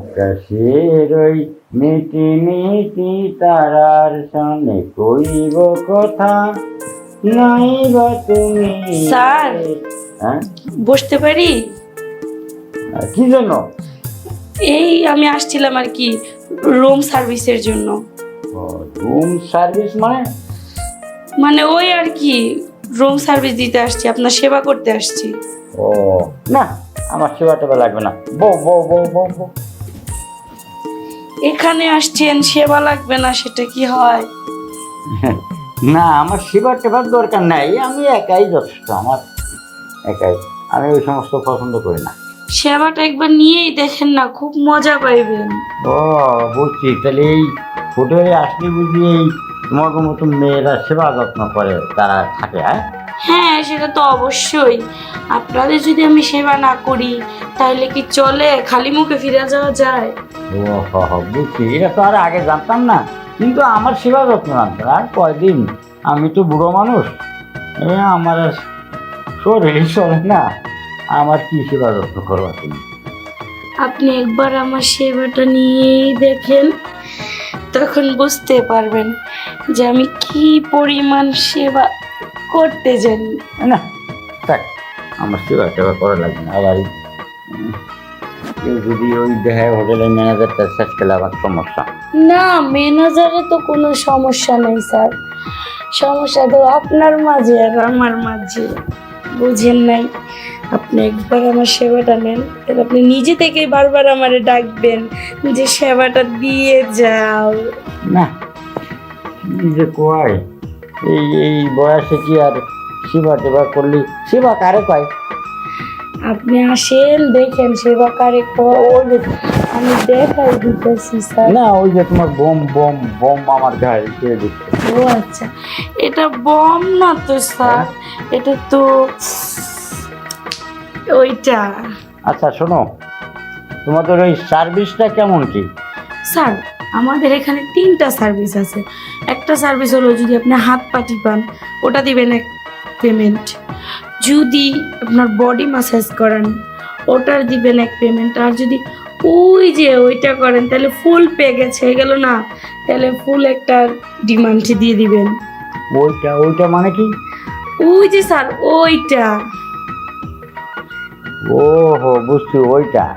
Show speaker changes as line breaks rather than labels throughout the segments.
আকাশের ওই মিটি মিটি তারার সনে কইব কথা। নাই বা তুমি
স্যার।
হ্যাঁ?
বসতে পারি?
কি জন্য?
এই আমি আসছিলাম আর কি রুম সার্ভিসের জন্য।
রুম সার্ভিস মানে?
মানে ওই আর কি রুম সার্ভিস দিতে আসছি আপনার সেবা করতে আসছি।
ও না আমার সেবা টেবা লাগবে না। বউ বউ বউ বউ বউ।
এখানে আসছেন সেবা লাগবে না সেটা কি হয়?
না আমার সেবা টেবার দরকার নাই আমি একাই যথেষ্ট আমার একাই আমি ওই সমস্ত পছন্দ করি না।
সেবাটা একবার নিয়েই দেখেন না খুব মজা পাইবেন।
ও বুঝছি তাহলে এই হোটেলে আসলে বুঝি এই তোমার মতো মেয়েরা সেবা যত্ন করে তারা থাকে হ্যাঁ?
হ্যাঁ সেটা তো অবশ্যই। আপনাদের যদি আমি সেবা না করি, তাহলে কি চলে? খালি মুখে ফিরে যাওয়া যায়?
ও বুঝছি এটা তো আর আগে জানতাম না কিন্তু আমার সেবা যত্ন জানতাম আর কয়দিন আমি তো বুড়ো মানুষ আমার আর শরীরই চলে না আমার কি সেবা যত্ন করবা তুমি
আপনি একবার আমার সেবাটা নিয়েই দেখেন তখন বুঝতে পারবেন যে আমি কি পরিমাণ সেবা করতে জানি।
না থাক আমার সেবা টেবা করা লাগবে না আবার কেউ যদি ওই দেখায় হোটেলের ম্যানেজারটা শেষ খেলে আমার সমস্যা।
না ম্যানেজারে তো কোনো সমস্যা নেই স্যার। সমস্যা তো আপনার মাঝে আর আমার মাঝে। বুঝেন নাই আপনি একবার আমার সেবাটা নেন তাহলে আপনি নিজে থেকেই বারবার আমারে ডাকবেন যে সেবাটা দিয়ে যাও।
না কি যে কয়। এই এই বয়সে কি আর সেবা টেবা করলি সেবা কারে কয়?
আপনি আসেন দেখেন সেবা কারে ওই যে আমি দেখাই দিতেছি স্যার।
না ওই যে তোমার বম বোম বোম আমার গায়ে দিয়ে দিচ্ছে।
ও আচ্ছা এটা বম না তো স্যার। এটা তো ওইটা।
আচ্ছা শোনো তোমাদের ওই সার্ভিসটা কেমন কি?
স্যার আমাদের এখানে তিনটা সার্ভিস আছে। একটা সার্ভিস হলো যদি আপনি হাত পাটি পান ওটা দিবেন এক পেমেন্ট যদি আপনার বডি মাসাজ করান ওটার দিবেন এক পেমেন্ট আর যদি ওই যে ওইটা করেন তাহলে ফুল প্যাকেজ হয়ে গেল না? তাহলে ফুল একটা ডিমান্ড দিয়ে দিবেন।
ওইটা ওইটা মানে কি?
ওই যে স্যার ওইটা।
ও হো বুঝছি ওইটা।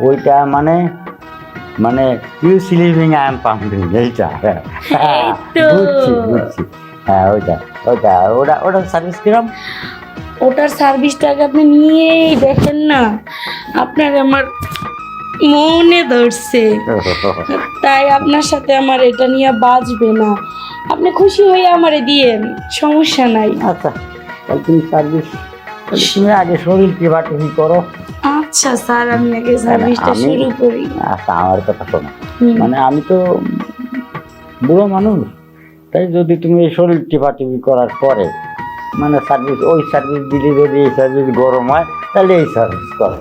ওইটা মানে মানে you sleeping I am pumping এইটা
এই তো।
বুঝছি বুঝছি। হ্যাঁ ওইটা ওইটা ওটা ওটা সার্ভিস কিরম?
ওটার সার্ভিসটাকে আপনি নিয়েই দেখেন না। আপনার আমার মনে ধরছে। তাই আপনার সাথে আমার এটা নিয়ে বাজবে না। আপনি খুশি হয়ে আমারে দিয়েন সমস্যা নাই।
আচ্ছা তুমি সার্ভিস তুমি আগে শরীর টিপি করো।
আচ্ছা স্যার আমি আগে সার্ভিসটা শুরু করি।
আচ্ছা আমার কথা শোনো। মানে আমি তো বুড়ো মানুষ তাই যদি তুমি এই শরীর টিপা টিপি করার পরে মানে সার্ভিস ওই সার্ভিস দিলে যদি এই সার্ভিস গরম হয় তাহলে এই সার্ভিস করো।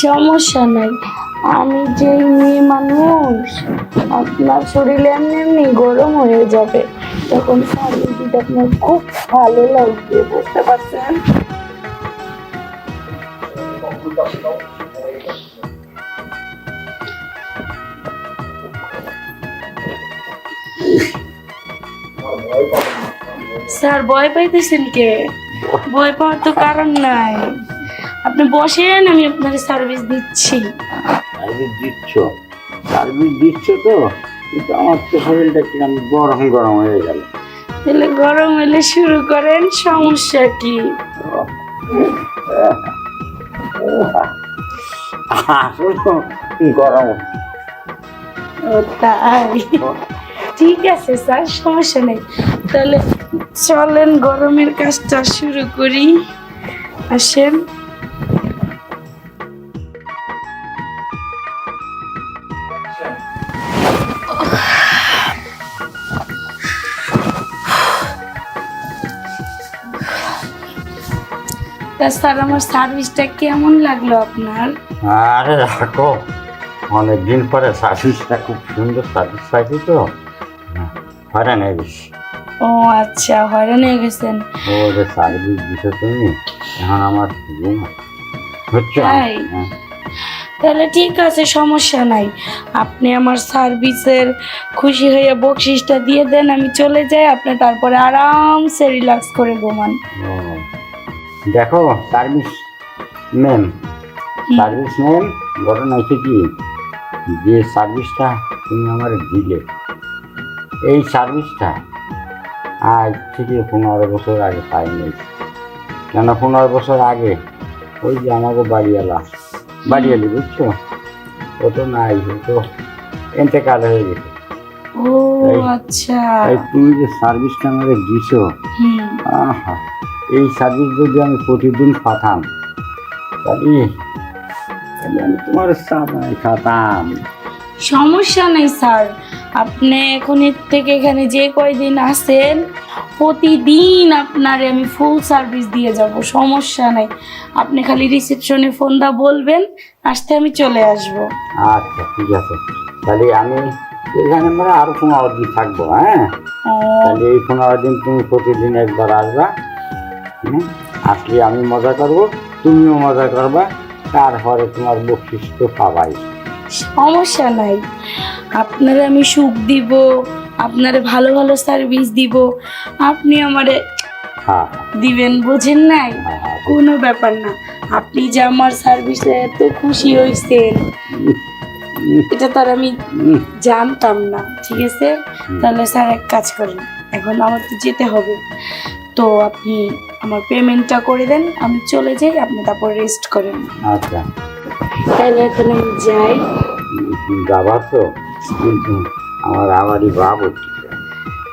সমস্যা নাই। আমি যে মেয়ে মানুষ আপনার শরীরে এমনি এমনি গরম হয়ে যাবে তখন সার্ভিস দিতে আপনার খুব ভালো লাগবে বুঝতে পারছেন? স্যার ভয় পাইতেছেন কে? ভয় পাওয়ার তো কারণ নাই। আপনি বসেন আমি আপনার সার্ভিস দিচ্ছি।
সার্ভিস দিচ্ছ? সার্ভিস দিচ্ছ তো? কিন্তু আমার তো শরীরটা কিরম গরম গরম হয়ে গেল।
তাহলে গরম হলে শুরু করেন সমস্যা কি?
গরম
তাই ঠিক আছে স্যার সমস্যা নেই। তাহলে চলেন গরমের কাজটা শুরু করি। আসেন। তা স্যার আমার সার্ভিসটা কেমন লাগল আপনার?
আরে রাখো অনেকদিন পরে সার্ভিসটা খুব সুন্দর সার্ভিস পাইছি তো। হ্যাঁ, হয়রান হয়ে গেছি।
ও আচ্ছা হয়রান হয়ে গেছেন।
ও যে সার্ভিস দিছো তুমি এখন আমার ঘুম বুঝছ?
তাই?
হ্যাঁ।
তাহলে ঠিক আছে সমস্যা নাই। আপনি আমার সার্ভিসের খুশি হয়ে বকশিসটা দিয়ে দেন আমি চলে যাই আপনি তারপরে আরামসে রিল্যাক্স করে ঘুমান।
দেখো সার্ভিস ম্যাম সার্ভিস ম্যাম ঘটনা হচ্ছে কি? যে সার্ভিসটা তুমি আমার দিলে এই সার্ভিসটা আজ থেকে পনেরো বছর আগে পাইনি কেন পনেরো বছর আগে? ওই যে আমাকে বাড়িওয়ালা বাড়িয়ালি বুঝছ? ও তো নাই ও তো এন্তেকাল হয়ে গেছে।
ও আচ্ছা।
তুমি যে সার্ভিসটা আমাকে দিছো আহা। এই সার্ভিস যদি আমি প্রতিদিন পাতাম তাহলে তাহলে আমি তোমার খাতাম।
সমস্যা নেই স্যার। আপনি এখন এর থেকে এখানে যে কয়দিন আসেন প্রতিদিন আপনারে আমি ফুল সার্ভিস দিয়ে যাব সমস্যা নেই। আপনি খালি রিসেপশনে ফোন দা বলবেন আসতে আমি চলে আসব।
আচ্ছা ঠিক আছে। তাহলে আমি এখানে মানে আরও পনেরো দিন থাকব হ্যাঁ? তাহলে এই পনেরো দিন তুমি প্রতিদিন একবার আসবা। হুম? আসলে আমি মজা করব তুমিও মজা করবা তারপরে তোমার বকশিস তো পাবাই।
সমস্যা নাই। আপনারে আমি সুখ দিব আপনারে ভালো ভালো সার্ভিস দিব আপনি আমারে
হ্যাঁ।
দিবেন বোঝেন নাই?
হ্যাঁ, হ্যাঁ।
কোনো ব্যাপার না। আপনি যে আমার সার্ভিসে এত খুশি হয়েছেন এটা তার আমি জানতাম না ঠিক আছে? তাহলে স্যার এক কাজ করেন এখন আমার তো যেতে হবে। তো আপনি আমার পেমেন্টটা করে দেন আমি চলে যাই আপনি তারপর রেস্ট করেন।
আচ্ছা।
তাহলে এখন আমি যাই।
যাবা তো? কিন্তু আমার আমারই বাবু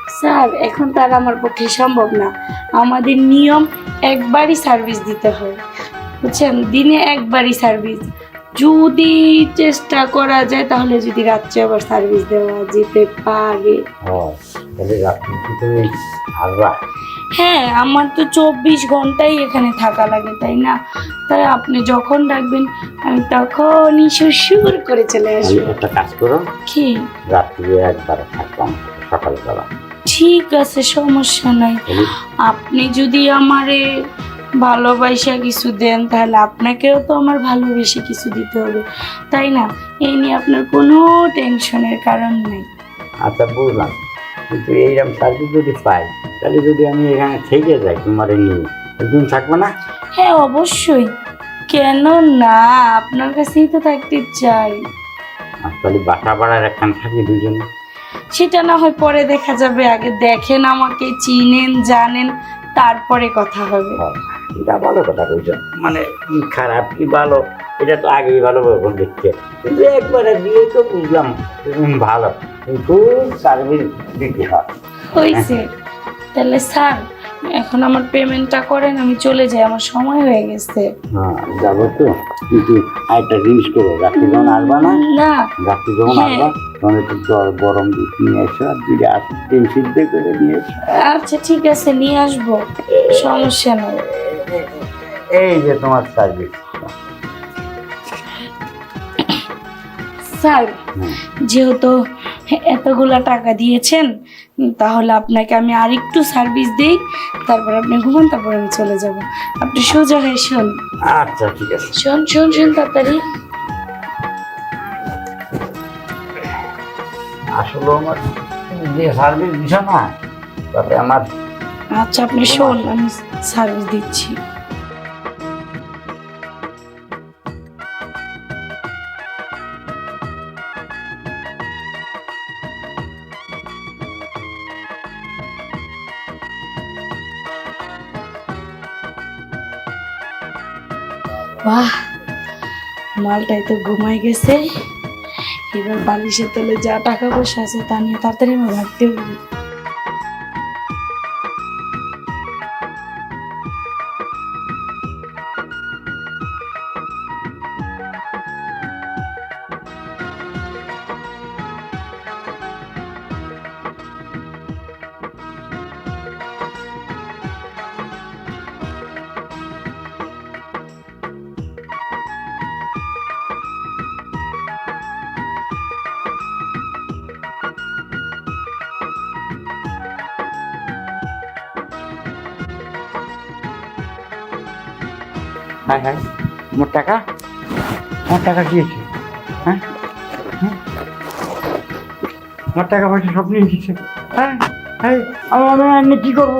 স্যার এখন তার আমার পক্ষে সম্ভব না। আমাদের নিয়ম একবারই সার্ভিস দিতে হয়। বুঝছেন? দিনে একবারই সার্ভিস যদি চেষ্টা করা যায় তাহলে যদি রাত্রে আবার সার্ভিস দেওয়া যেতে পারে।
তাহলে রাত্রি কি তুমি আসবা
হ্যাঁ আমার তো চব্বিশ ঘন্টাই এখানে থাকা লাগে তাই না? তাই আপনি যখন ডাকবেন আমি তখনই সুর করে চলে আসব।
একটা কাজ করো
কি?
রাত্রি একবার থাকতাম সকালবেলা।
ঠিক আছে সমস্যা নাই। আপনি যদি আমারে ভালোবাসা কিছু দেন তাহলে আপনাকেও তো আমার ভালোবেসে কিছু দিতে হবে তাই না? এই নিয়ে আপনার কোনো টেনশনের কারণ নেই।
আচ্ছা বুঝলাম। কিন্তু এইরকম সার্ভিস যদি পাই তাহলে যদি আমি এখানে থেকে যাই তোমার নিয়ে একদিন থাকব না?
হ্যাঁ অবশ্যই। কেন না আপনার কাছেই তো থাকতে চাই।
আর তাহলে বাসা ভাড়ার একখান থাকি দুজনে।
সেটা না হয় পরে দেখা যাবে। আগে দেখেন আমাকে চিনেন জানেন তারপরে কথা হবে।
এটা ভালো কথা বলছো। মানে কি খারাপ কি ভালো? এটা তো আগেই ভালো দেখতে একবারে দিয়ে তো বুঝলাম ভালো। কিন্তু সার্ভিস দিতে হয়
হয়েছে। তাহলে স্যার এখন আমার পেমেন্টটা করেন আমি চলে যাই আমার সময় হয়ে গেছে।
হ্যাঁ যাব তো। কিন্তু একটা জিনিস করো রাত্রি যখন আসবা না?
না।
রাত্রি যখন
হ্যাঁ।
আসবা তখন একটু গ- গরম দুধ নিয়ে এসো আর আট ডিম সিদ্ধ করে নিয়ে এসো।
আচ্ছা ঠিক আছে নিয়ে আসব। সমস্যা নেই।
এই যে তোমার সার্ভিস
স্যার যেহেতু এতগুলা টাকা দিয়েছেন তাহলে আপনাকে আমি আরেকটু সার্ভিস দিই তারপর আপনি ঘুমান তারপর আমি চলে যাব। আপনি সোজা হয়ে শোন।
আচ্ছা ঠিক আছে।
শোন শোন শোন তাড়াতাড়ি।
আসলে আমার যে সার্ভিস দিছ না তাতে আমার
আচ্ছা আপনি শোন আমি সার্ভিস দিচ্ছি। বাহ, মালটাই তো ঘুমাই গেছে। এবার বালিশের তলে যা টাকা পয়সা আছে তা নিয়ে তাড়াতাড়ি আমার ভাবতে
হ্যাঁ হ্যাঁ তোমার টাকা? আমার টাকা দিয়েছে হ্যাঁ? আমার টাকা পয়সা সব নিয়ে দিচ্ছে হ্যাঁ হ্যাঁ। আমি আমি কী করব?